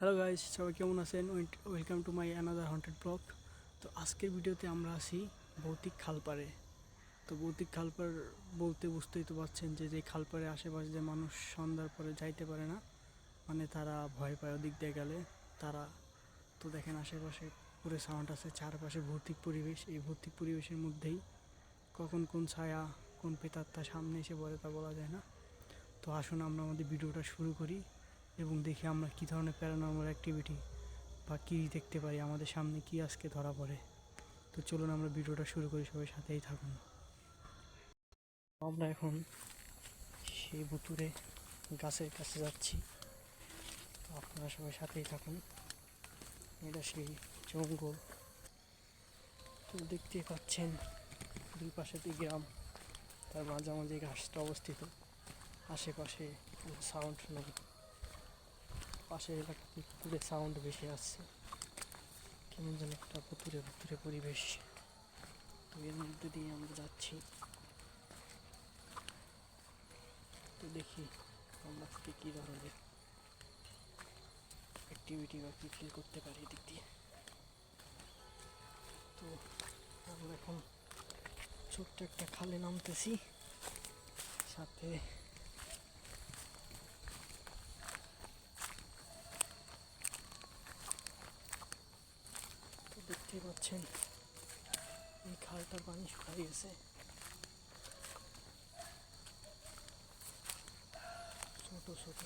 Hello guys সবাই কেমন আছেন? Welcome to my another hundred blog তো আজকের ভিডিওতে আমরা আসি ভৌতিক খালপাড়ে। তো ভৌতিক খালপাড় বলতে বুঝতেই তো পারছেন যে যে খালপাড়ে আশেপাশে যে মানুষ সন্ধ্যার পরে যাইতে পারে না মানে তারা ভয় পায় ওদিক দিয়ে গেলে। তারা, তো দেখেন আশেপাশে পুরো সাউন্ড আছে, চারপাশে ভৌতিক পরিবেশ। এই ভৌতিক পরিবেশের মধ্যেই কখন কোন ছায়া কোন পেতাত্তা সামনে এসে পড়ে তা বলা যায় না। তো আসুন আমরা আমাদের ভিডিওটা শুরু করি এবং দেখি আমরা কী ধরনের প্যারানর্মাল অ্যাক্টিভিটি বা কী দেখতে পারি, আমাদের সামনে কি আজকে ধরা পড়ে। তো চলুন আমরা ভিডিওটা শুরু করি, সবাই সাথেই থাকুন। আমরা এখন সেই বুতুরে গাছের কাছে যাচ্ছি। তো আপনারা সবাই সাথেই থাকুন। এটা সেই জঙ্গল। তো দেখতে পাচ্ছেন দুই পাশে দুই গ্রাম। তার মাঝামাঝি ঘাসটা অবস্থিত। আশেপাশে সাউন্ড নেই পাশের এলাকাতে পুকুরের সাউন্ড বেশি আসছে। কেমন যেন একটা ভুতুরে ভুতুরে পরিবেশ। তো এর মধ্যে দিয়ে আমরা যাচ্ছি। তো দেখি আমরা থেকে কী ধরনের অ্যাক্টিভিটি বা কী ফিল করতে পারি এদিক দিয়ে। তো আমরা এখন ছোট্ট একটা খালে নামতেছি। সাথে তো দেখতেই পাচ্ছেন, এই খালটার পানি শুকাই গেছে। ছোট ছোট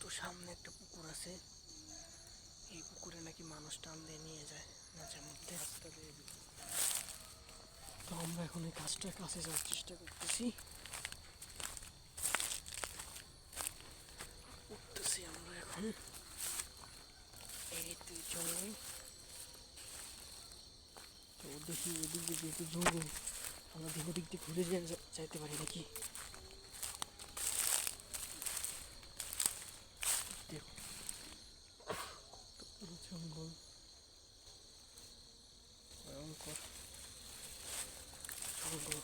তো সামনে একটা পুকুর আছে এই পুকুরে নাকি মানুষ টান দিয়ে নিয়ে তো আমরা এখন এই গাছটার কাছে যাওয়ার চেষ্টা করতেছি। উঠতেছি আমরা এখন। এই তুই জঙ্গল তো দেখি ওদিক দিয়ে যেহেতু জঙ্গল, আমরা দেখি ওদিক দিয়ে ঘুরে যাইতে পারি নাকি দেখো তো পুরো জঙ্গল ভয়ঙ্কর জঙ্গল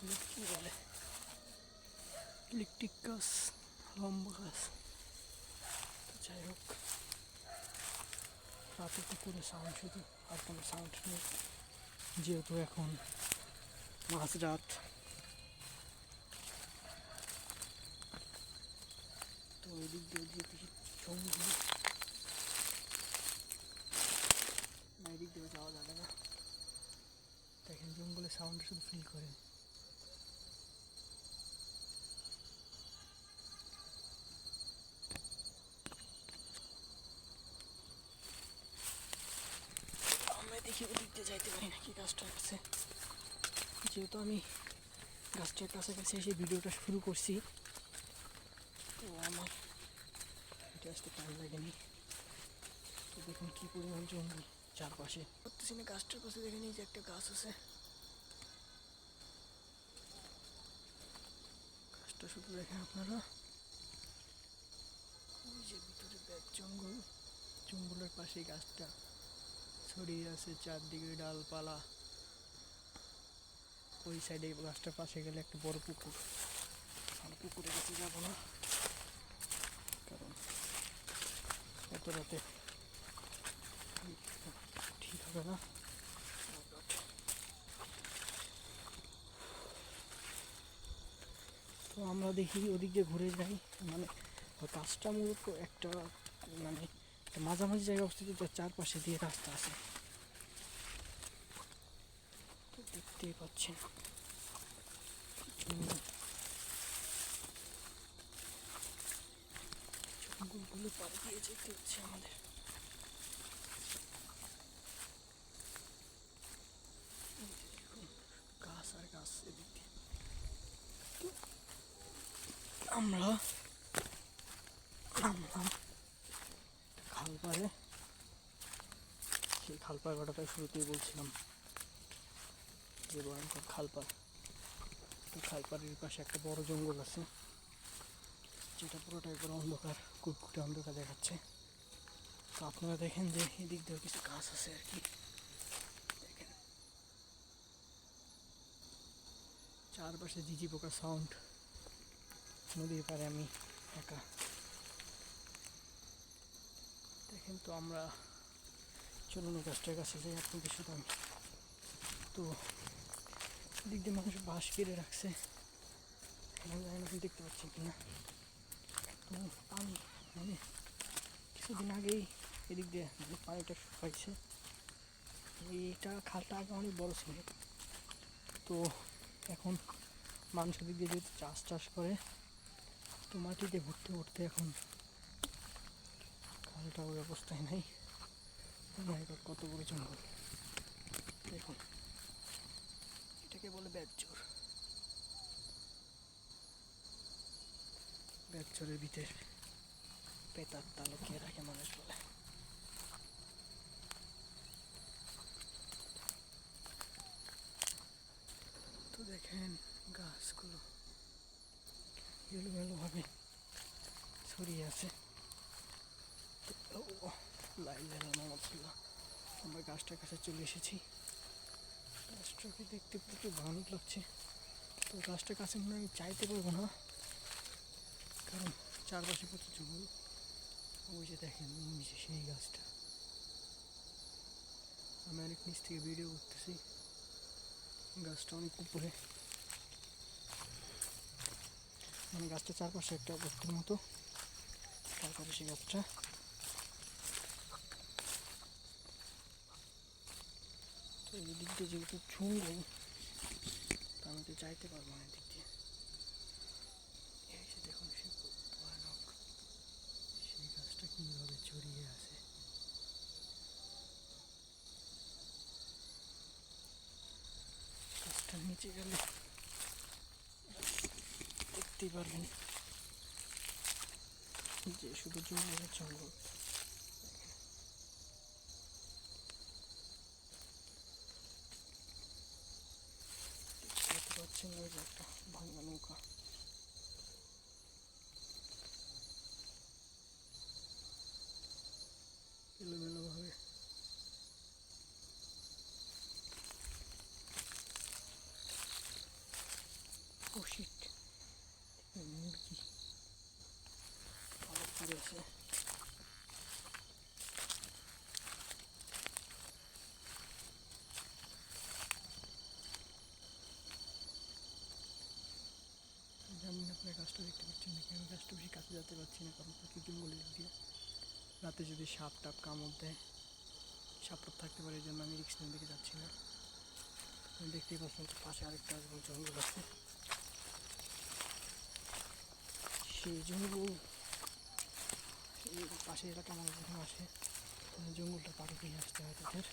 কি বলে ইলেকট্রিক গাছ লম্বা গাছ যাই হোক, রাতে পুকুরে সাউন্ড শুধু আর কোনো সাউন্ড নেই। যেহেতু এখন মাঝরাত তো ওই দিক দিয়ে দেখি জঙ্গল। এদিক দিয়ে যাওয়া যাবে না। দেখেন জঙ্গলের সাউন্ড শুধু ফিল করেন আমরা দেখি ওদিক দিয়ে যাইতে পারি নাকি? গাছটার কাছে যেহেতু আমি গাছটার কাছাকাছি এসে ভিডিওটা শুরু করছি, তো আমার এটা আসতে টাইম লাগেনি। তো দেখুন কী পরিমাণ জঙ্গল চারপাশে। করতেছি না গাছটার পাশে দেখেন এই যে একটা গাছ আছে। গাছটা শুধু দেখেন আপনারা। যে ভিতরে ব্যাগ জঙ্গল। জঙ্গলের পাশে গাছটা। ছড়িয়ে আছে চারদিকে ডালপালা। ওই সাইডে গাছটার পাশে গেলে একটা বড় পুকুর। আর পুকুরে কাছে যাব না। কারণ এত রাতে ঠিক হবে না। তো আমরা দেখি ওদিক দিয়ে ঘুরে যাই। মানে গাছটা মূলত একটা মানে মাঝামাঝি জায়গায় অবস্থিত যার চারপাশে দিয়ে রাস্তা আছে। দেখতেই পাচ্ছেন। জঙ্গল। জঙ্গলগুলো পার দিয়ে যেতে হচ্ছে আমাদের। গাছ আর গাছ এদিক দিয়ে। আমরা নামলাম খাল পাড়ে সেই খাল পাড় কথাটা শুরুতেই বলছিলাম যে ভয়ঙ্কর খাল পাড় তো পাশে একটা বড় জঙ্গল আছে, যেটা পুরোটাই পুরো অন্ধকার, কুটকুটে অন্ধকার দেখাচ্ছে। তো আপনারা দেখেন যে এদিক দিয়েও কিছু গাছ আছে আর কি। দেখেন। চারপাশে ঝিঝি পোকার সাউন্ড, নদীর পারে আমি একা। দেখেন তো আমরা চলুন গাছটার কাছে যাই আপনাদের সাথে আমি তো দিক দিয়ে মানুষ বাঁশ কেড়ে রাখছে। এখন জানি না দেখতে পাচ্ছেন কিনা। তো পানি মানে কিছুদিন আগেই এদিক দিয়ে পানিটা শুকাইছে, এইটা খালটা আগে অনেক বড় ছিল। তো এখন মানুষ দিক দিয়ে যেহেতু চাষ টাস করে, তো মাটিতে ভর্তি ভর্তি এখন খালটা ওই অবস্থায় নাই। কত বড় জঙ্গল? দেখুন, এটাকে বলে ব্যাচর। ব্যাচরের ভিতরে পেতার তালুকিয়ে রাখে মানুষ বলে। তো দেখেন গাছগুলো এলোমেলোভাবে ছড়িয়ে আছে। লাইলাহ মোহাম্মদুল্লাহ আমরা গাছটার কাছে চলে এসেছি। গাছটাকে দেখতে প্রচুর ভালো লাগছে। তো গাছটার কাছে মনে আমি চাইতে পারব না। কারণ চারপাশে প্রচুর জঙ্গল। ওই যে দেখেন ওই যে সেই গাছটা। আমি অনেক নিচ থেকে ভিডিও করতেছি। গাছটা অনেক উপরে। মানে গাছটা চারপাশে একটা বস্তির মতো। তারপরে সেই গাছটা। এই দিক দিয়ে যেহেতু জঙ্গল আমি তো চাইতে পারব না এদিক দিয়ে দেখুন, সে ভয়ানক। সেই গাছটা কীভাবে ছড়িয়ে আছে। গাছটার নিচে গেলে দেখতেই পারবেন। যে শুধু জঙ্গলের জঙ্গল। দেখতে পাচ্ছেন ওই যে একটা ভাঙা নৌকা এলোমেলো ভাবে ও শিট মুরগি পালক পড়ে আছে জানি না আপনার গাছটা দেখতে পাচ্ছেন নাকি আমি গাছটা বেশি কাছে যেতে পারছি না, কারণ প্রচুর জঙ্গলের দিক দিয়ে রাতে যদি সাপ টাপ কামড় দেয়, সাপ টাপ থাকতে পারে, এই জন্য আমি রিক্স দিকে যাচ্ছি না। দেখতেই পাচ্ছেন তো পাশে আরেকটা জঙ্গল জঙ্গল আছে। সেই জঙ্গল পাশে এলাকা মানুষ যখন আসে জঙ্গলটা পাড়ি দিয়ে আসতে হয় তাদের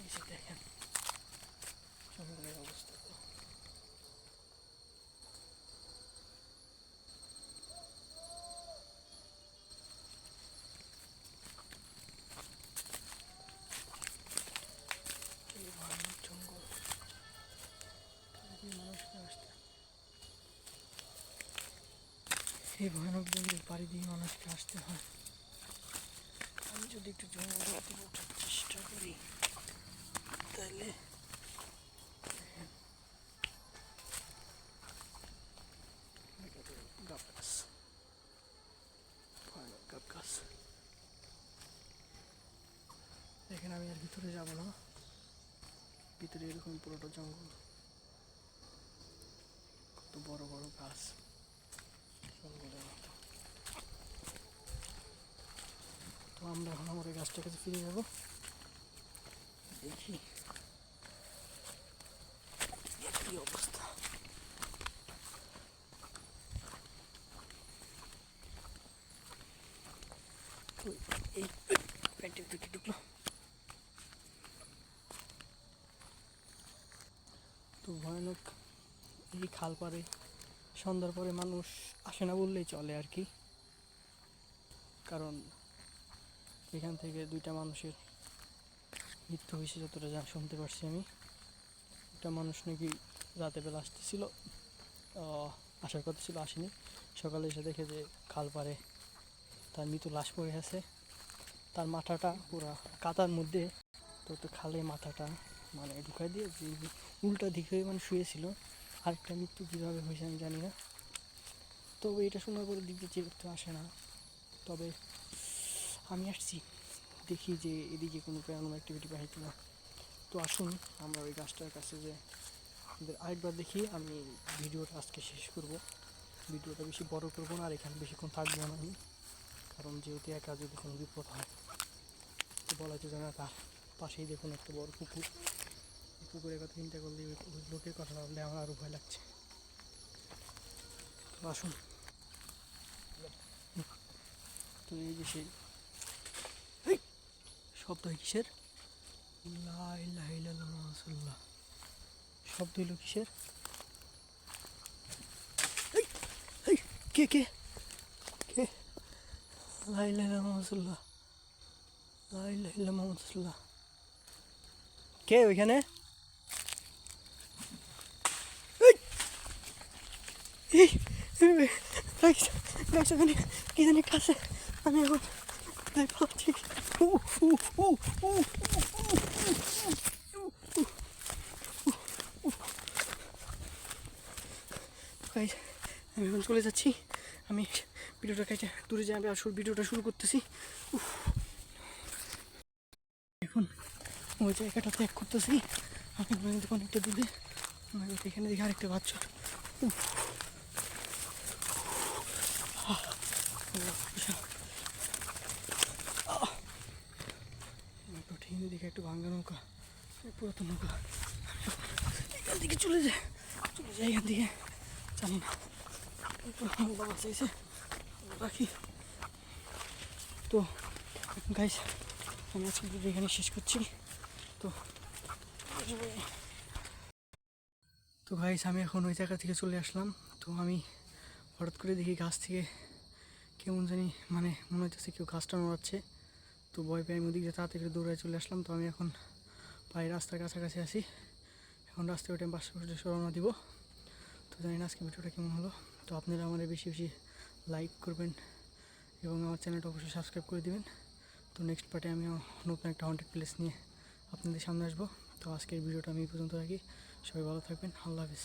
এই যে দেখেন জঙ্গলের অবস্থা এই ভয়ানক জঙ্গল যদি মানুষকে আসতে এই ভয়ানক জঙ্গল পাড়ি দিয়ে মানুষকে আসতে হয়। আমি যদি একটু জঙ্গল চেষ্টা করি, তাহলে দেখেন আমি আর ভিতরে যাব না। ভিতরে এরকম পুরোটা জঙ্গল। কত বড় বড় গাছ। জঙ্গলের তো আমরা এখন আমাদের গাছটার কাছে ফিরে যাব। দেখি। কি অবস্থা? তো ভয়ানক এই খাল পারে সন্ধ্যার পরে মানুষ আসে না বললেই চলে আর কি। কারণ এখান থেকে দুইটা মানুষের মৃত্যু হয়েছে, যতটা যা শুনতে পারছি আমি। একটা মানুষ নাকি রাতে বেলা আসতেছিল আসার কথা ছিল, আসেনি। সকালে এসে দেখে যে খাল পারে তার মৃত লাশ পড়ে আছে তার মাথাটা পুরা কাতার মধ্যে, তো তো খালে মাথাটা মানে ঢুকাই দিয়ে যে উল্টা দিকে মানে শুয়েছিল। আরেকটা মৃত্যু কীভাবে হয়েছে আমি জানি না। তবে এটা শোনার পরে দিক দিয়ে চিরতে আসে না। তবে আমি আসছি। দেখি যে এদিকে কোনো প্যারানোর অ্যাক্টিভিটি পাই কিনা। তো আসুন আমরা ওই গাছটার কাছে যে আরেকবার দেখি। আমি ভিডিওটা আজকে শেষ করব। ভিডিওটা বেশি বড় করব না আর এখানে বেশিক্ষণ থাকব না আমি। কারণ যেহেতু একা যদি কোনো বিপদ হয়, তো বলা যায় না তার পাশেই দেখুন একটা বড় পুকুর। পুকুরের কথা চিন্তা করলে ওই লোকের কথা ভাবলে আমার আরও ভয় লাগছে। তো আসুন। তো এই যে সেই শব্দ হয় কিসের। শব্দ হইল কিসের? কে কে? কে? লা ইলাহা ইল্লাল্লাহ মুহাম্মাদুর এই, ওখানে কি জানি আছে আমি এখন পাচ্ছি আমি এখন চলে যাচ্ছি। আমি ভিডিওটা কেটে দূরে যাই আমি শুরু- ভিডিওটা শুরু করতেছি। এখন ওই জায়গাটা ত্যাগ করতেছি। কিন্তু অনেকটা দূরে। এখানে দেখি আরেকটা বাচ্চা। ঠিক দেখি একটু ভাঙ্গা নৌকা পুরাতন নৌকা এখান থেকে চলে যায় চলে যায় এখান থেকে জানি না বাঁচাইছে রাখি তো গাইস আমি আজকে এখানে শেষ করছি তো তো গাইস আমি এখন ওই জায়গা থেকে চলে আসলাম। তো আমি হঠাৎ করে দেখি গাছ থেকে কেমন জানি মানে মনে হচ্ছে কেউ গাছটা নড়াচ্ছে। তো ভয় পেয়ে আমি ওদিকে তাড়াতাড়ি করে দৌড়ায় চলে আসলাম। তো আমি এখন প্রায় রাস্তার কাছাকাছি আছি। এখন রাস্তায় ওটা বাস রওনা দিব। তো জানি না আজকে ভিডিওটা কেমন হলো। তো আপনারা আমাদের বেশি বেশি লাইক করবেন এবং আমার চ্যানেলটা অবশ্যই সাবস্ক্রাইব করে দিবেন। তো নেক্সট পার্টে আমি নতুন একটা হান্ড্রেড প্লেস নিয়ে আপনাদের সামনে আসব। তো আজকের ভিডিওটা আমি এই পর্যন্ত রাখি। সবাই ভালো থাকবেন। আল্লাহ হাফিজ।